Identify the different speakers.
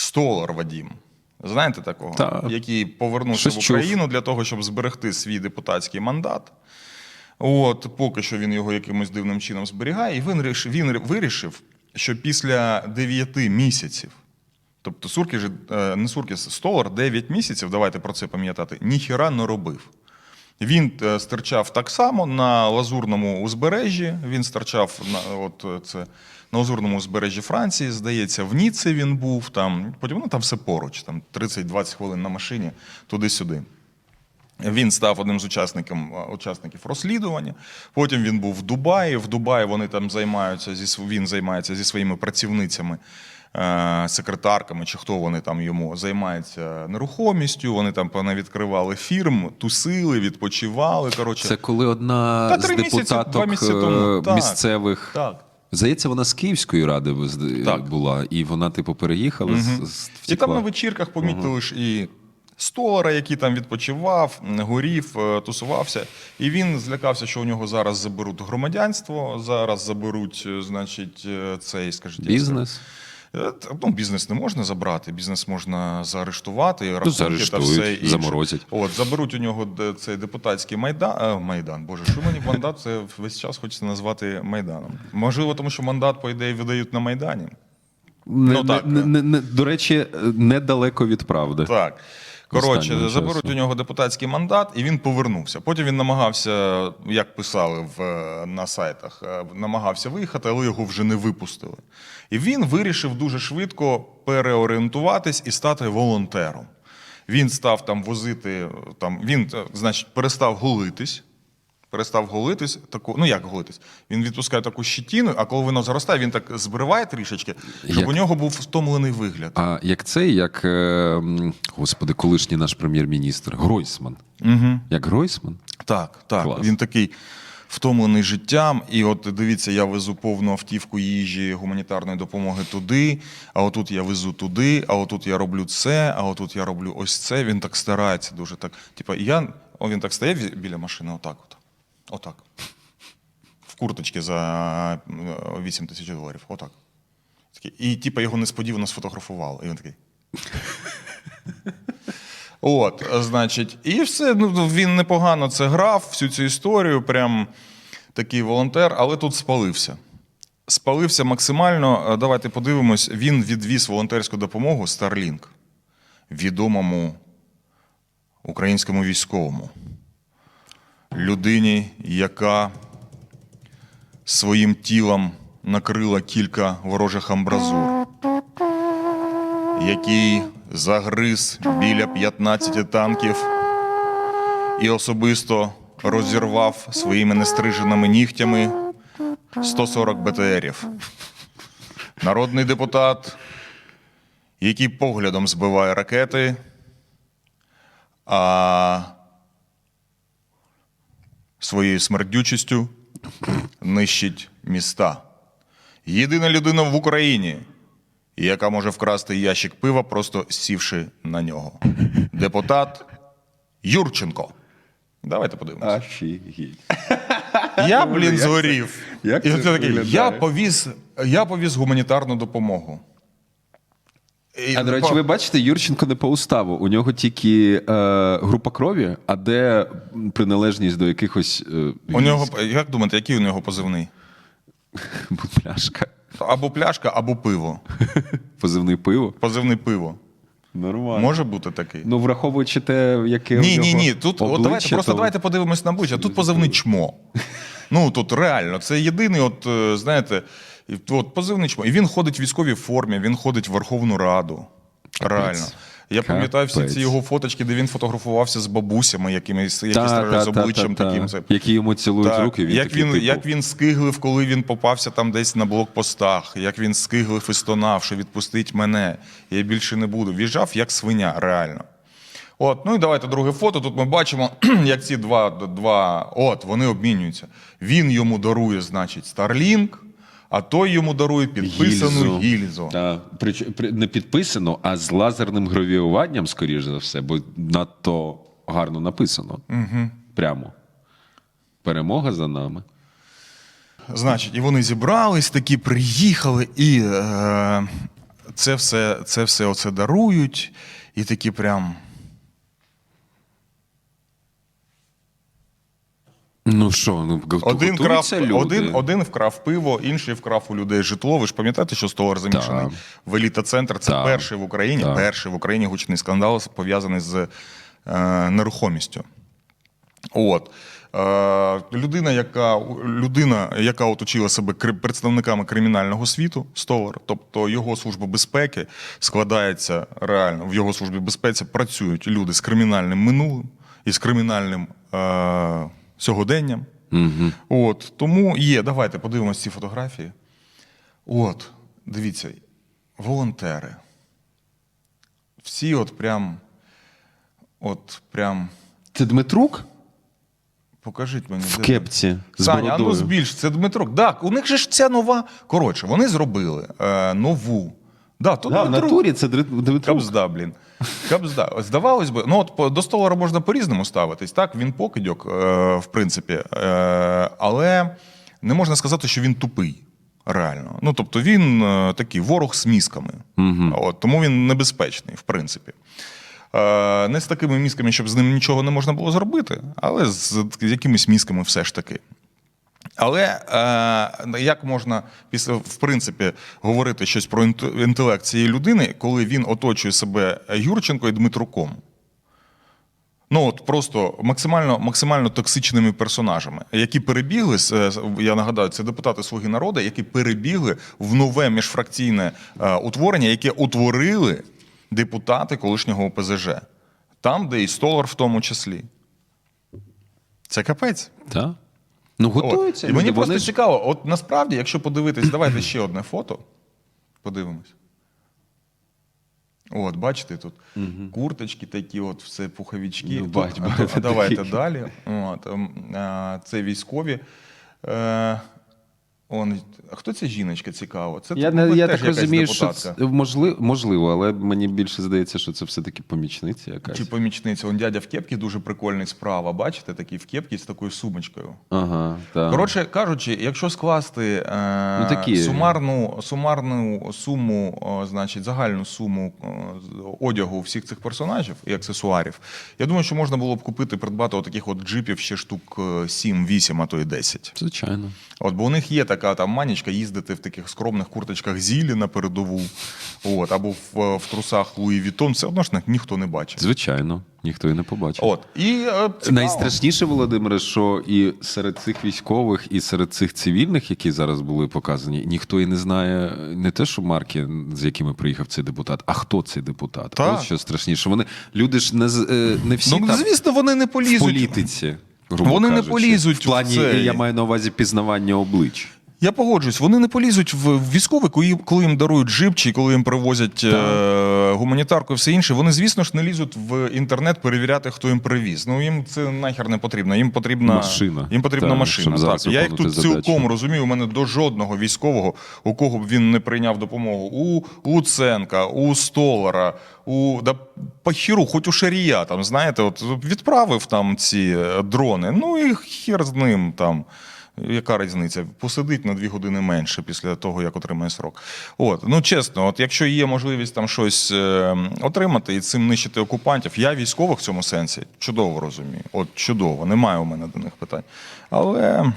Speaker 1: Столар Вадім. Знаєте такого?
Speaker 2: Так.
Speaker 1: Який повернувся в
Speaker 2: чув.
Speaker 1: Україну для того, щоб зберегти свій депутатський мандат. От, поки що він його якимось дивним чином зберігає, і він, він вирішив, що після 9 місяців, тобто Суркіс, же, е, не Суркіс, Столар 9 місяців, давайте про це пам'ятати, ніхіра не робив. Він е, стирчав так само на лазурному узбережжі. Він стирчав на от е, це на лазурному узбережжі Франції. Здається, в Ніці він був там. Потім ну там все поруч, там 30-20 хвилин на машині, туди-сюди. Він став одним з учасників, учасників розслідування. Потім він був в Дубаї. В Дубаї вони там займаються зі він займається зі своїми працівницями, е, секретарками, чи хто вони там йому займаються нерухомістю. Вони там понавідкривали фірм, тусили, відпочивали. Коротше,
Speaker 2: Це коли одна
Speaker 1: Та
Speaker 2: з депутаток
Speaker 1: місяці тому.
Speaker 2: е,
Speaker 1: Так.
Speaker 2: місцевих.
Speaker 1: так.
Speaker 2: Здається, вона з Київської ради
Speaker 1: Так.
Speaker 2: була, і вона, типу, переїхала з- з
Speaker 1: І там на вечірках помітили ж і Столара, який там відпочивав, горів, е, тусувався. І він злякався, що у нього зараз заберуть громадянство, зараз заберуть, е, значить, е, цей, скажіть,
Speaker 2: Бізнес.
Speaker 1: Е, т- Ну, бізнес не можна забрати, бізнес можна заарештувати, і рахунки та все інше.
Speaker 2: заморозять.
Speaker 1: От, заберуть у нього цей депутатський майдан. е, майдан. Боже, що мені мандат це весь час хочеться назвати Майданом. Можливо, тому що мандат, по ідеї, видають на Майдані.
Speaker 2: Не,
Speaker 1: Ну, так.
Speaker 2: не, не, не, до речі, недалеко від правди.
Speaker 1: Так. Коротше, заберуть у нього депутатський мандат, і він повернувся. Потім він намагався, як писали в, е, на сайтах, е, намагався виїхати, але його вже не випустили. І він вирішив дуже швидко переорієнтуватись і стати волонтером. Він став там возити, е, там, він, значить, перестав голитись. Перестав голитись, таку, ну як голитись? Він відпускає таку щетіну, а коли воно заростає, він так збриває трішечки, щоб
Speaker 2: Як?
Speaker 1: у нього був втомлений вигляд.
Speaker 2: А як цей, як, е, господи, колишній наш прем'єр-міністр Гройсман.
Speaker 1: Угу.
Speaker 2: Як Гройсман?
Speaker 1: Так, так.
Speaker 2: Клас.
Speaker 1: Він такий втомлений життям. І от дивіться, я везу повну автівку їжі, гуманітарної допомоги туди, а отут я везу туди, а отут я роблю це, а отут я роблю ось це. Він так старається дуже так. Типа, я, о, він так стає біля машини, отак от. Отак. В курточці за е, 8 тисяч доларів. Отак. І типа його несподівано сфотографували. І він такий. От, значить, і все. Ну, він непогано це грав, всю цю історію, прям такий волонтер, але тут спалився. Спалився максимально. Е, Давайте подивимось, він відвіз волонтерську допомогу Starlink, відомому українському військовому, людині, яка своїм тілом накрила кілька ворожих амбразур який загриз біля 15 танків і особисто розірвав своїми нестриженими нігтями 140 БТРів. Народний депутат, який поглядом збиває ракети, а своєю смердючістю нищить міста. Єдина людина в Україні, яка може вкрасти ящик пива, просто сівши на нього. Депутат Юрченко. Давайте подивимося. Я, блін, згорів. І
Speaker 2: це
Speaker 1: такий, я повіз, я повіз гуманітарну допомогу. І,
Speaker 2: А до речі, ви бачите, Юрченко не по уставу. У нього тільки е, група крові, а де приналежність до якихось е,
Speaker 1: у нього, як думаєте, який у нього позивний?
Speaker 2: пляшка.
Speaker 1: Або пляшка, або пиво.
Speaker 2: Позивний пиво.
Speaker 1: Позивний пиво.
Speaker 2: Нормально.
Speaker 1: Може бути такий?
Speaker 2: Ну, враховуючи те, яке у
Speaker 1: Ні,
Speaker 2: нього
Speaker 1: ні, ні. Тут от давайте
Speaker 2: обличчя,
Speaker 1: просто
Speaker 2: то-
Speaker 1: давайте подивимось на обличчя. Тут позивний чмо. Ну тут реально, це єдиний, от е, знаєте, от позивний чмо. І він ходить в військовій формі, він ходить в Верховну Раду. Реально. Я пам'ятаю всі ці його фоточки, де він фотографувався з бабусями, якимись, які
Speaker 2: Та, та,
Speaker 1: з обличчям
Speaker 2: та, та.
Speaker 1: таким.
Speaker 2: Які йому цілують руки. Він
Speaker 1: як, він,
Speaker 2: типу,
Speaker 1: як він скиглив, коли він попався там десь на блокпостах, як він скиглив і стонав, що відпустить мене, я більше не буду. В'їжджав як свиня, реально. От, ну і давайте друге фото. Тут ми бачимо, як ці два, два от, вони обмінюються. Він йому дарує, значить, Starlink, а той йому дарує підписану гільзу.
Speaker 2: Та, прич- при- не підписано, а з лазерним гравіюванням, скоріш за все, бо надто гарно написано. Угу. Прямо. Перемога за нами.
Speaker 1: Значить, і вони зібрались, такі приїхали, і е, це все, це все оце дарують, і такі прям.
Speaker 2: Ну що, ну
Speaker 1: Один, крав,
Speaker 2: люди.
Speaker 1: один, один вкрав пиво, інший вкрав у людей житло. Ви ж пам'ятаєте, що столар замішаний
Speaker 2: Так.
Speaker 1: в еліта центр. Це
Speaker 2: Так.
Speaker 1: перший в Україні,
Speaker 2: Так.
Speaker 1: перший в Україні гучний скандал пов'язаний з е, нерухомістю. От. Е, людина, яка, людина, яка оточила себе кри- представниками кримінального світу, столар, тобто його служба безпеки складається реально в його службі безпеці працюють люди з кримінальним минулим і з кримінальним е, сьогоденням.
Speaker 2: Угу.
Speaker 1: От, тому є, давайте подивимося ці фотографії. От, дивіться, волонтери. Всі от прям, от прям,
Speaker 2: Це Дмитрук
Speaker 1: покажіть мені.
Speaker 2: в кепці з
Speaker 1: Саня, ну збільш, це Дмитрук. Так, у них же ж ця нова. Коротше, вони зробили е, нову. Да, то
Speaker 2: Да, в натурі це Дмитрук.
Speaker 1: Кабзда, блін. Кабзда. Ось, Здавалось би, ну от до столара можна по-різному ставитись. Так, він покидьок, е, в принципі, е, але не можна сказати, що він тупий. Реально. Ну, тобто він е, такий ворог з мізками. От, тому він небезпечний, в принципі. Е, не з такими мізками, щоб з ним нічого не можна було зробити, але з якимись мізками все ж таки. Але е, як можна після в принципі говорити щось про інтелект цієї людини, коли він оточує себе Юрченко і Дмитруком? Ну от просто максимально максимально токсичними персонажами, які перебігли е, я нагадаю, це депутати Слуги народу, які перебігли в нове міжфракційне е, утворення, яке утворили депутати колишнього ОПЗЖ, там, де і Столар в тому числі. Це капець.
Speaker 2: Так. Ну,
Speaker 1: От. І мені
Speaker 2: люди,
Speaker 1: просто
Speaker 2: вони
Speaker 1: цікаво, от насправді, якщо подивитись, давайте ще одне фото. Подивимось. От, бачите, тут курточки такі, от все пуховички.
Speaker 2: Ну,
Speaker 1: Тут,
Speaker 2: бать,
Speaker 1: а,
Speaker 2: бать,
Speaker 1: а давайте
Speaker 2: такі.
Speaker 1: далі. От, ем, а, це військові. Е, он, а хто ця жіночка цікаво? Це
Speaker 2: Я, не, я так розумію, що
Speaker 1: депутатка.
Speaker 2: це, можливо, можливо, але мені більше здається, що це все-таки помічниця якась.
Speaker 1: Чи помічниця. Он дядя в кепці дуже прикольний справа. Бачите, такий в кепці з такою сумочкою.
Speaker 2: Ага, так.
Speaker 1: Коротше кажучи, якщо скласти е,
Speaker 2: Ну, такі.
Speaker 1: сумарну, сумарну суму, о, значить, загальну суму з- одягу всіх цих персонажів і аксесуарів, я думаю, що можна було б купити, придбати отаких от джипів ще штук е, 7-8, а то і 10.
Speaker 2: Звичайно.
Speaker 1: От, бо у них є така там манічка їздити в таких скромних курточках зілі на передову, от, або в, в трусах Луї Вітон, все одно ж ніхто не бачить.
Speaker 2: Звичайно, ніхто і не побачив.
Speaker 1: От, і е, цікаво.
Speaker 2: Найстрашніше, Володимире, що і серед цих військових, і серед цих цивільних, які зараз були показані, ніхто і не знає не те, що марки, з якими приїхав цей депутат, а хто цей депутат.
Speaker 1: Так.
Speaker 2: Ось що страшніше. Вони люди ж не е, не всі
Speaker 1: Ну,
Speaker 2: там
Speaker 1: звісно, вони не
Speaker 2: в політиці. Грубо
Speaker 1: Вони не
Speaker 2: кажучи.
Speaker 1: полізуть
Speaker 2: в плані.
Speaker 1: в цей.
Speaker 2: Я маю на увазі пізнавання облич.
Speaker 1: Я погоджуюсь, вони не полізуть в в військові, коли, їм- дарують джип чи коли їм привозять е, гуманітарку і все інше. Вони, звісно ж, не лізуть в інтернет перевіряти, хто їм привіз. Ну їм це нахер не потрібно. Їм потрібна
Speaker 2: Машина.
Speaker 1: Їм потрібна
Speaker 2: Так,
Speaker 1: машина. Так. Я їх тут
Speaker 2: задачу.
Speaker 1: цілком розумію. У мене до жодного військового, у кого б він не прийняв допомогу, у Луценка, у Столара, у да похіру, хоч у Шарія, там знаєте, от відправив там ці дрони. Ну і хір з ним там. Яка різниця? Посидить на дві години менше після того, як отримає срок. От, ну чесно, от якщо є можливість там щось е, отримати і цим нищити окупантів, я військових в цьому сенсі чудово розумію. От чудово, немає у мене до них питань. Але